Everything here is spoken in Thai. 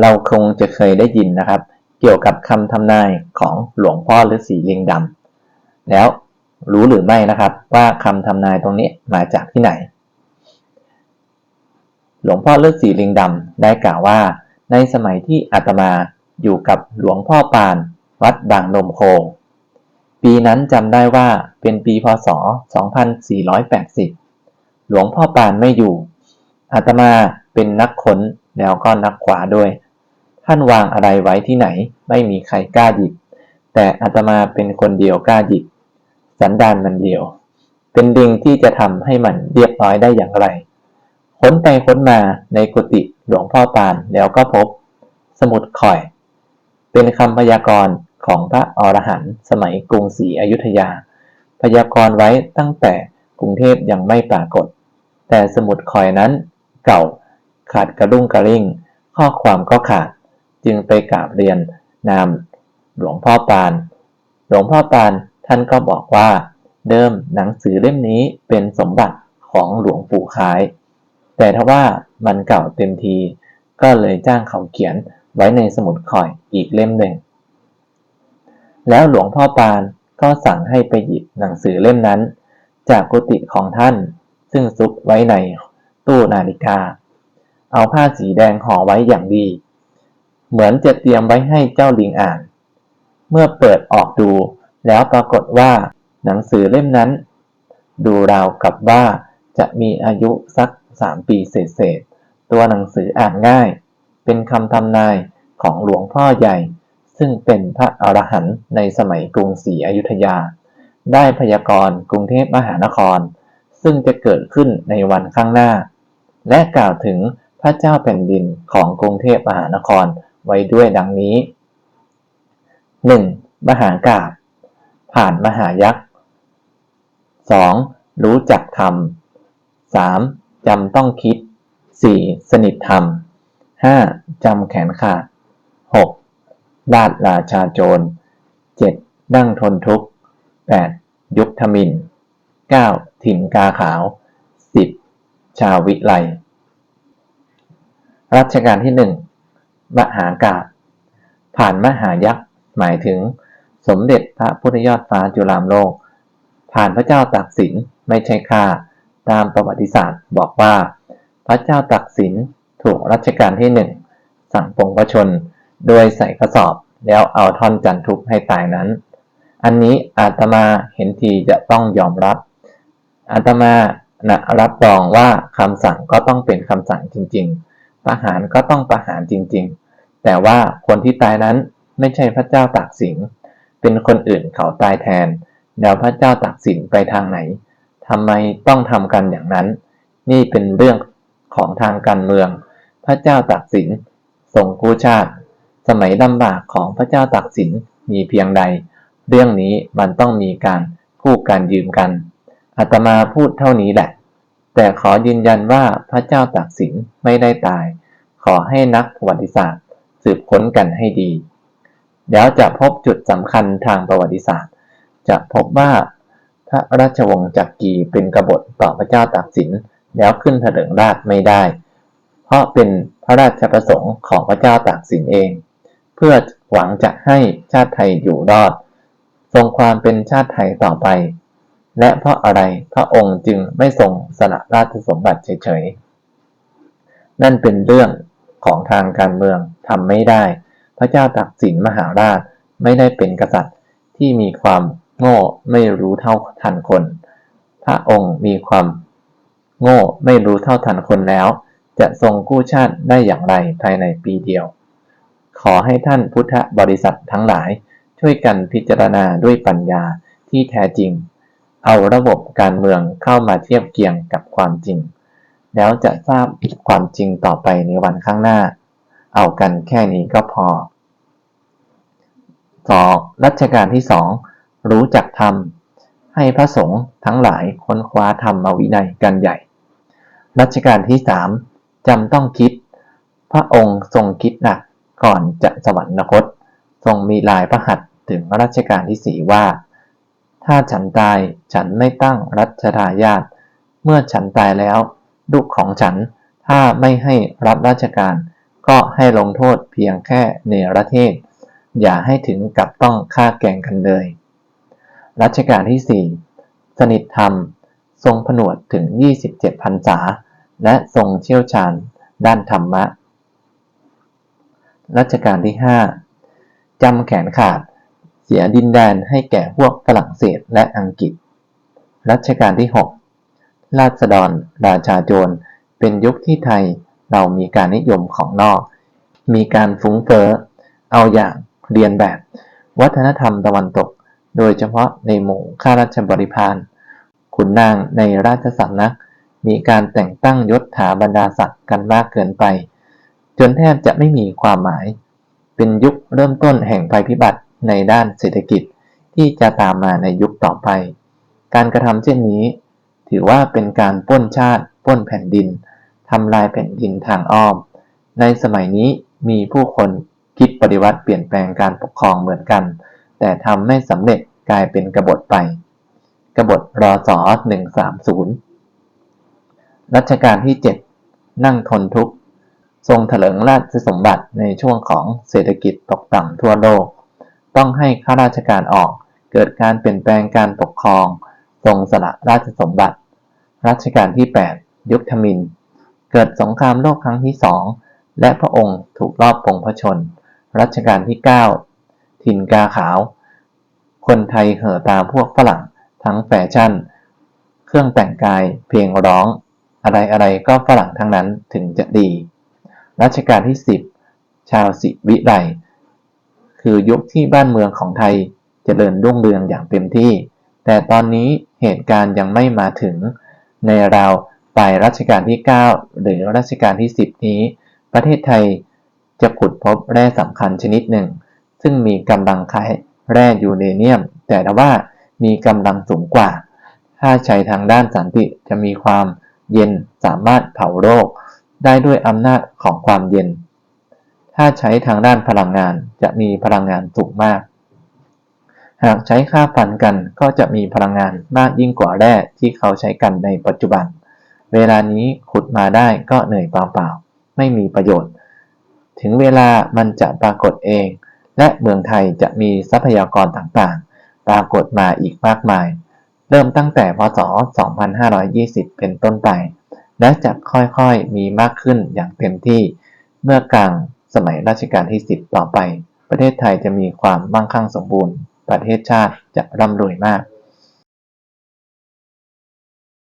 เราคงจะเคยได้ยินนะครับ เกี่ยวกับคำทำนายของหลวงพ่อฤาษีลิงดำแล้วรู้หรือไม่นะครับว่าคำทำนายตรงนี้มาจากที่ไหน หลวงพ่อฤาษีลิงดำได้กล่าวว่า ในสมัยที่อาตมาอยู่กับหลวงพ่อปาน วัดบางนมโค ปีนั้นจำได้ว่าเป็นปีพศ 2480 หลวงพ่อปานไม่อยู่อาตมาเป็นนักค้นแล้วก็นักขวาด้วย ท่านวางอะไรไว้ที่ไหน ไม่มีใครกล้าหยิบ แต่อาตมาเป็นคนเดียวกล้าหยิบ สันดานมันเดียว เป็นดิงที่จะทำให้มันเรียบร้อยได้อย่างไร ค้นไปค้นมาในกุฏิหลวงพ่อปานแล้วก็พบ สมุดข่อย เป็นคำพยากรณ์ของพระอรหันต์สมัยกรุงศรีอยุธยา พยากรณ์ไว้ตั้งแต่กรุงเทพยังไม่ปรากฏ แต่สมุดคอยนั้น เก่า ขาดกระดุ้งกระริ่ง ข้อความก็ขาด จึงไปกราบเรียนนามหลวงพ่อปาน หลวงพ่อปานท่านก็บอกว่า เดิมหนังสือเล่มนี้เป็นสมบัติของหลวงปู่คาย แต่ถ้าว่ามันเก่าเต็มที ก็เลยจ้างเขาเขียนไว้ในสมุดคอยอีกเล่มหนึ่ง แล้วหลวงพ่อปานก็สั่งให้ไปหยิบหนังสือเล่มนั้น จากกุฏิของท่าน ซึ่งซุกไว้ในตู้นาฬิกา เอาผ้าสีแดงห่อไว้อย่างดี เหมือนจะเตรียมไว้ให้เจ้าลิงอ่าน เมื่อเปิดออกดู แล้วปรากฏว่าหนังสือเล่มนั้น ดูราวกับว่าจะมีอายุสักสามปีเศษๆตัวหนังสืออ่านง่าย เป็นคำทำนายของหลวงพ่อใหญ่ ซึ่งเป็นพระอรหันต์ในสมัยกรุงศรีอยุธยา ได้พยากรณ์กรุงเทพมหานคร ซึ่งจะเกิดขึ้นในวันข้างหน้า และกล่าวถึงพระเจ้าแผ่นดินของกรุงเทพมหานคร ไว้ด้วยดังนี้ 1. มหากาบผ่านมหายักษ์ 2. รู้จักธรรม 3. จำต้องคิด 4. สนิทธรรม 5. จำแขนขาด 6. ลาดราชาโจร 7. นั่งทนทุกข์ 8. ยุคทมิน 9. ถิ่นกาขาว 10. ชาววิไลรัชกาลที่หนึ่ง มหากาบผ่านมหายักษ์หมายถึง สมเด็จพระพุทธยอดฟ้าจุฬามโลก ผ่านพระเจ้าตากสินไม่ใช่ข้าตามประวัติศาสตร์บอกว่า พระเจ้าตากสินถูกรัชกาลที่หนึ่งสั่งปงพระชน โดยใส่กระสอบแล้วเอาท่อนจันทุบให้ตายนั้น อันนี้อาตมาเห็นทีจะต้องยอมรับ อาตมานะรับรองว่าคำสั่งก็ต้องเป็นคำสั่งจริง ๆ ประหารก็ต้องประหารจริง ๆ แต่ว่าคนที่ตายนั้นไม่ใช่พระเจ้าตากสิน เป็นคนอื่นเขาตายแทน แล้วพระเจ้าตากสินไปทางไหนทำไมต้องทำกันอย่างนั้น นี่เป็นเรื่องของทางการเมือง พระเจ้าตากสินทรงกู้ชาติ สมัยลำบากของพระเจ้าตากสินมีเพียงใด เรื่องนี้มันต้องมีการกู้การยืมกันอาตมาพูดเท่านี้แหละ แต่ขอยืนยันว่าพระเจ้าตากสินไม่ได้ตาย ขอให้นักประวัติศาสตร์ สืบค้นกันให้ดี แล้วจะพบจุดสำคัญทางประวัติศาสตร์ จะพบว่าพระราชวงศ์จักรีเป็นกบฏต่อพระเจ้าตากสินแล้วขึ้นเถลิงราชไม่ได้ เพราะเป็นพระราชประสงค์ของพระเจ้าตากสินเอง เพื่อหวังจะให้ชาติไทยอยู่รอด ทรงความเป็นชาติไทยต่อไป และเพราะอะไรพระองค์จึงไม่ทรงสละราชสมบัติเฉยๆ นั่นเป็นเรื่องของทางการเมืองทำไม่ได้ พระเจ้าตากสินมหาราชไม่ได้เป็นกษัตริย์ที่มีความโง่ไม่รู้เท่าทันคน พระองค์มีความโง่ไม่รู้เท่าทันคนแล้ว จะทรงกู้ชาติได้อย่างไรภายในปีเดียว ขอให้ท่านพุทธบริษัททั้งหลาย ช่วยกันพิจารณาด้วยปัญญาที่แท้จริง เอาระบบการเมืองเข้ามาเทียบเคียงกับความจริง แล้วจะทราบความจริงต่อไปในวันข้างหน้า เอากันแค่นี้ก็พอ 2. รัชกาลที่สองรู้จักธรรม ให้พระสงฆ์ทั้งหลายค้นคว้าธรรมวินัยกันใหญ่ รัชกาลที่สามจำต้องคิด พระองค์ทรงคิดหนักก่อนจะสวรรคต ทรงมีลายพระหัตถ์ถึงรัชกาลที่สี่ว่า ถ้าฉันตายฉันไม่ตั้งรัชทายาทเมื่อฉันตายแล้ว ลูกของฉันถ้าไม่ให้รับราชการ ก็ให้ลงโทษเพียงแค่เนรเทศ อย่าให้ถึงกับต้องฆ่าแกงกันเลย รัชกาลที่ 4 สนิทธรรม ทรงผนวดถึง 27พรรษา และทรงเชี่ยวชาญด้านธรรมะ รัชกาลที่ 5จำแขนขาด เสียดินแดนให้แก่พวกฝรั่งเศสและอังกฤษ รัชกาลที่ 6 ราษฎร ราชาโจร เป็นยุคที่ไทยเรามีการนิยมของนอก มีการฟุ้งเฟ้อ เอาอย่างเรียนแบบ วัฒนธรรมตะวันตก โดยเฉพาะในหมู่ข้าราชบริพารขุนนางในราชสำนัก มีการแต่งตั้งยศถาบรรดาศักดิ์กันมากเกินไป จนแทบจะไม่มีความหมาย เป็นยุคเริ่มต้นแห่งภัยพิบัติ ในด้านเศรษฐกิจที่จะตามมาในยุคต่อไป การกระทำเช่นนี้ ถือว่าเป็นการป้นชาติป้นแผ่นดินทำลายแผ่นดินทางอ้อม ในสมัยนี้มีผู้คนคิดปฏิวัติเปลี่ยนแปลงการปกครองเหมือนกัน แต่ทำไม่สำเร็จกลายเป็นกบฏไป กบฏรอสอ130 รัชกาลที่ 7 นั่งทนทุกข์ ทรงถลิงราชสมบัติในช่วงของเศรษฐกิจตกต่ำทั่วโลก ต้องให้ข้าราชการออก เกิดการเปลี่ยนแปลงการปกครอง ทรงสละราชสมบัติ รัชกาลที่ 8 ยุคธมิน เกิดสงครามโลกครั้งที่สองและพระองค์ถูกลอบปงพระชน รัชกาลที่ 9 ถิ่นกาขาว คนไทยเห่อตามพวกฝรั่ง ทั้งแฟชั่น เครื่องแต่งกาย เพลงร้อง อะไรอะไรก็ฝรั่งทั้งนั้นถึงจะดี รัชกาลที่ 10 ชาวสิวิไล คือยุคที่บ้านเมืองของไทยเจริญรุ่งเรืองอย่างเต็มที่ แต่ตอนนี้เหตุการณ์ยังไม่มาถึง ในราวปลายรัชกาลที่ 9 หรือรัชกาลที่ 10 นี้ ประเทศไทยจะขุดพบแร่สำคัญชนิดหนึ่ง ซึ่งมีกำลังคล้ายแร่ยูเรเนียม แต่ว่ามีกำลังสูงกว่า ถ้าใช้ทางด้านสันติจะมีความเย็นสามารถเผาโรค ได้ด้วยอำนาจของความเย็น ถ้าใช้ทางด้านพลังงานจะมีพลังงานสูงมาก หากใช้ค่าฟันกันก็จะมีพลังงานมากยิ่งกว่าแร่ที่เขาใช้กันในปัจจุบัน เวลานี้ขุดมาได้ก็เหนื่อยเปล่าๆ ไม่มีประโยชน์ ถึงเวลามันจะปรากฏเอง และเมืองไทยจะมีทรัพยากรต่างๆ ปรากฏมาอีกมากมาย เริ่มตั้งแต่พศ 2520 เป็นต้นไป และจะค่อยๆมีมากขึ้นอย่างเต็มที่เมื่อกลาง มัยรัชกาลที่ 10 ต่อไป ประเทศไทยจะมีความมั่งคั่งสมบูรณ์ ประเทศชาติจะร่ำรวยมาก